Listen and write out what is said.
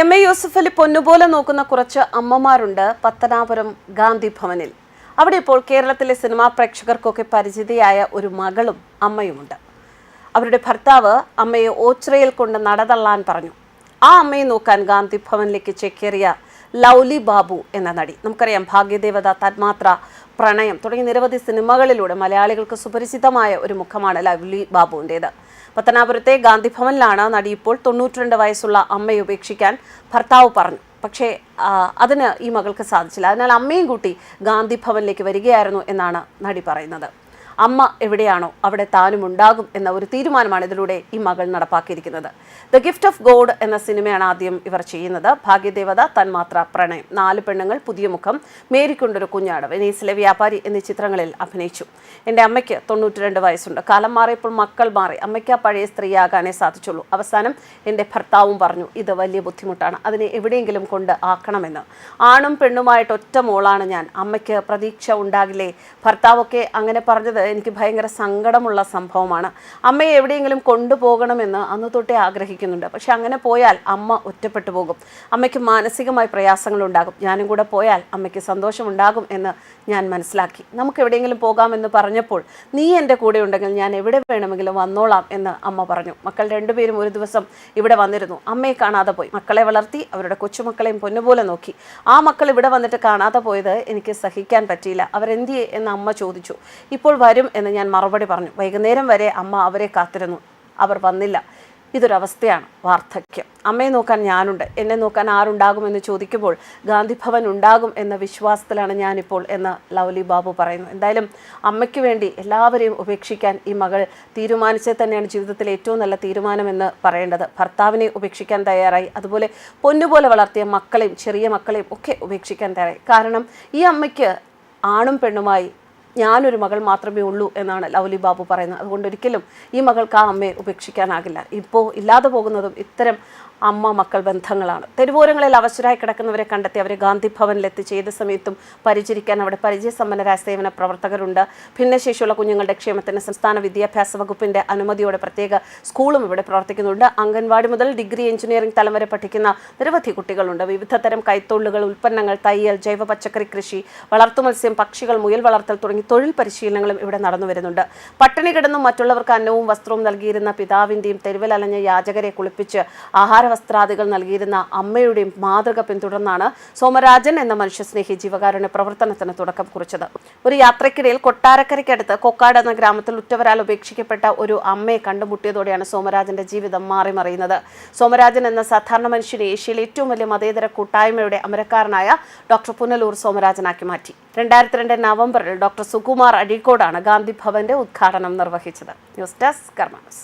M A Yusuf Ali പൊന്നുപോലെ നോക്കുന്ന കുറച്ച് അമ്മമാരുണ്ട് പത്തനാപുരം ഗാന്ധി ഭവനിൽ. അവിടെ ഇപ്പോൾ കേരളത്തിലെ സിനിമാ പ്രേക്ഷകർക്കൊക്കെ പരിചിതയായ ഒരു മകളും അമ്മയുമുണ്ട്. അവരുടെ ഭർത്താവ് അമ്മയെ ഓച്ചിറയിൽ കൊണ്ട് നടതള്ളാൻ പറഞ്ഞു. ആ അമ്മയെ നോക്കാൻ ഗാന്ധി ഭവനിലേക്ക് ചേക്കേറിയ ലൗലി ബാബു എന്ന നടി. നമുക്കറിയാം ഭാഗ്യദേവത തന്മാത്ര പ്രണയം തുടങ്ങിയ നിരവധി സിനിമകളിലൂടെ മലയാളികൾക്ക് സുപരിചിതമായ ഒരു മുഖമാണ് ലൗലി ബാബുവിന്റേത്. പത്തനാപുരത്തെ ഗാന്ധിഭവനിലാണ് നടി ഇപ്പോൾ തൊണ്ണൂറ്റിരണ്ട് വയസ്സുള്ള അമ്മയെ ഉപേക്ഷിക്കാൻ ഭർത്താവ് പറഞ്ഞു. പക്ഷേ അതിന് ഈ മകൾക്ക് സാധിച്ചില്ല. അതിനാൽ അമ്മയും കൂട്ടി ഗാന്ധിഭവനിലേക്ക് വരികയായിരുന്നു എന്നാണ് നടി പറയുന്നത്. അമ്മ എവിടെയാണോ അവിടെ താനും ഉണ്ടാകും എന്ന ഒരു തീരുമാനമാണ് ഇതിലൂടെ ഈ മകൾ നടപ്പാക്കിയിരിക്കുന്നത്. ദ ഗിഫ്റ്റ് ഓഫ് ഗോഡ് എന്ന സിനിമയാണ് ആദ്യം ഇവർ ചെയ്യുന്നത്. ഭാഗ്യദേവത തന്മാത്ര പ്രണയം. നാല് പെണ്ണുങ്ങൾ പുതിയ മുഖം മേരിക്കൊണ്ടൊരു കുഞ്ഞാട് വെനീസിലെ വ്യാപാരി എന്നീ ചിത്രങ്ങളിൽ അഭിനയിച്ചു. എന്റെ അമ്മയ്ക്ക് തൊണ്ണൂറ്റിരണ്ട് വയസ്സുണ്ട്. കാലം മാറിയപ്പോൾ മക്കൾ മാറി. അമ്മയ്ക്ക് ആ പഴയ സ്ത്രീയാകാനേ സാധിച്ചുള്ളൂ. അവസാനം എന്റെ ഭർത്താവും പറഞ്ഞു ഇത് വലിയ ബുദ്ധിമുട്ടാണ്. അതിനെ എവിടെയെങ്കിലും കൊണ്ട് ആക്കണമെന്ന്. ആണും പെണ്ണുമായിട്ട് ഒറ്റ മോളാണ് ഞാൻ. അമ്മയ്ക്ക് പ്രതീക്ഷ ഉണ്ടാകില്ലേ? ഭർത്താവൊക്കെ അങ്ങനെ പറഞ്ഞത് എനിക്ക് ഭയങ്കര സങ്കടമുള്ള സംഭവമാണ്. അമ്മയെ എവിടെയെങ്കിലും കൊണ്ടുപോകണമെന്ന് അന്ന് തൊട്ടേ ആഗ്രഹിക്കുന്നുണ്ട്. പക്ഷെ അങ്ങനെ പോയാൽ അമ്മ ഒറ്റപ്പെട്ടു പോകും. അമ്മയ്ക്ക് മാനസികമായി പ്രയാസങ്ങൾ ഉണ്ടാകും ഞാനും കൂടെ പോയാൽ അമ്മയ്ക്ക് സന്തോഷമുണ്ടാകും എന്ന് ഞാൻ മനസ്സിലാക്കി. നമുക്ക് എവിടെയെങ്കിലും പോകാമെന്ന് പറഞ്ഞപ്പോൾ നീ എന്റെ കൂടെ ഉണ്ടെങ്കിൽ ഞാൻ എവിടെ വേണമെങ്കിലും വന്നോളാം എന്ന് അമ്മ പറഞ്ഞു. മക്കൾ രണ്ടുപേരും ഒരു ദിവസം ഇവിടെ വന്നിരുന്നു. അമ്മയെ കാണാതെ പോയി. മക്കളെ വളർത്തി അവരുടെ കൊച്ചുമക്കളെയും പൊന്നുപോലെ നോക്കി. ആ മക്കൾ ഇവിടെ വന്നിട്ട് കാണാതെ പോയത് എനിക്ക് സഹിക്കാൻ പറ്റിയില്ല. അവരെന്തിയെ എന്ന് അമ്മ ചോദിച്ചു. ഇപ്പോൾ വരും എന്ന് ഞാൻ മറുപടി പറഞ്ഞു. വൈകുന്നേരം വരെ അമ്മ അവരെ കാത്തിരുന്നു. അവർ വന്നില്ല. ഇതൊരവസ്ഥയാണ് വാർദ്ധക്യം. അമ്മയെ നോക്കാൻ ഞാനുണ്ട്. എന്നെ നോക്കാൻ ആരുണ്ടാകുമെന്ന് ചോദിക്കുമ്പോൾ ഗാന്ധിഭവൻ ഉണ്ടാകും എന്ന വിശ്വാസത്തിലാണ് ഞാനിപ്പോൾ എന്ന് ലൗലി ബാബു പറയുന്നു. എന്തായാലും അമ്മയ്ക്ക് വേണ്ടി എല്ലാവരെയും ഉപേക്ഷിക്കാൻ ഈ മകൾ തീരുമാനിച്ചത് തന്നെയാണ് ജീവിതത്തിലെ ഏറ്റവും നല്ല തീരുമാനമെന്ന് പറയേണ്ടത്. ഭർത്താവിനെ ഉപേക്ഷിക്കാൻ തയ്യാറായി. അതുപോലെ പൊന്നുപോലെ വളർത്തിയ മക്കളെയും ചെറിയ മക്കളെയും ഒക്കെ ഉപേക്ഷിക്കാൻ തയ്യാറായി. കാരണം ഈ അമ്മയ്ക്ക് ആണും പെണ്ണുമായി ഞാനൊരു മകൾ മാത്രമേ ഉള്ളൂ എന്നാണ് ലൗലി ബാബു പറയുന്നത്. അതുകൊണ്ട് ഒരിക്കലും ഈ മകൾക്ക് ആ അമ്മയെ ഉപേക്ഷിക്കാനാകില്ല. ഇപ്പോൾ ഇല്ലാതെ പോകുന്നതും ഇത്തരം അമ്മ മക്കൾ ബന്ധങ്ങളാണ്. തെരുവോരങ്ങളിൽ അവശരായി കിടക്കുന്നവരെ കണ്ടെത്തി അവരെ ഗാന്ധി ഭവനിൽ ഏത് സമയത്തും പരിചരിക്കാൻ അവിടെ പരിചയസമ്പന്നരായ സേവന പ്രവർത്തകരുണ്ട്. ഭിന്നശേഷിയുള്ള കുഞ്ഞുങ്ങളുടെ ക്ഷേമത്തിന് സംസ്ഥാന വിദ്യാഭ്യാസ വകുപ്പിന്റെ അനുമതിയോടെ പ്രത്യേക സ്കൂളും ഇവിടെ പ്രവർത്തിക്കുന്നുണ്ട്. അംഗൻവാടി മുതൽ ഡിഗ്രി എഞ്ചിനീയറിംഗ് തലം വരെ പഠിക്കുന്ന നിരവധി കുട്ടികളുണ്ട്. വിവിധ തരം കൈത്തൊഴിലുകൾ ഉൽപ്പന്നങ്ങൾ തയ്യൽ ജൈവ പച്ചക്കറി കൃഷി വളർത്തുമത്സ്യം പക്ഷികൾ മുയൽ വളർത്തൽ തുടങ്ങി തൊഴിൽ പരിശീലനങ്ങളും ഇവിടെ നടന്നു വരുന്നുണ്ട്. പട്ടിണി കിടന്നും മറ്റുള്ളവർക്ക് അന്നവും വസ്ത്രവും നൽകിയിരുന്ന പിതാവിന്റെയും തെരുവിലലഞ്ഞ യാചകരെ കുളിപ്പിച്ച് ആഹാര വസ്ത്രാദികൾ നൽകിയിരുന്ന അമ്മയുടെയും മാതൃക പിന്തുടർന്നാണ് സോമരാജൻ എന്ന മനുഷ്യസ്നേഹി ജീവകാരുണ്യ പ്രവർത്തനത്തിന് തുടക്കം കുറിച്ചത്. ഒരു യാത്രയ്ക്കിടയിൽ കൊട്ടാരക്കരയ്ക്കടുത്ത് കൊക്കാട് എന്ന ഗ്രാമത്തിൽ ഉറ്റവരാൽ ഉപേക്ഷിക്കപ്പെട്ട ഒരു അമ്മയെ കണ്ടുമുട്ടിയതോടെയാണ് സോമരാജന്റെ ജീവിതം മാറിമറിയുന്നത് സോമരാജൻ എന്ന സാധാരണ മനുഷ്യനെ ഏഷ്യയിലെ ഏറ്റവും വലിയ മതേതര കൂട്ടായ്മയുടെ അമരക്കാരനായ ഡോക്ടർ പുനലൂർ സോമരാജനാക്കി മാറ്റി. രണ്ടായിരത്തി രണ്ട് നവംബറിൽ ഡോക്ടർ സുകുമാർ അഴീക്കോടാണ് ഗാന്ധി ഭവന്റെ ഉദ്ഘാടനം നിർവഹിച്ചത്. News desk കർമാനസ്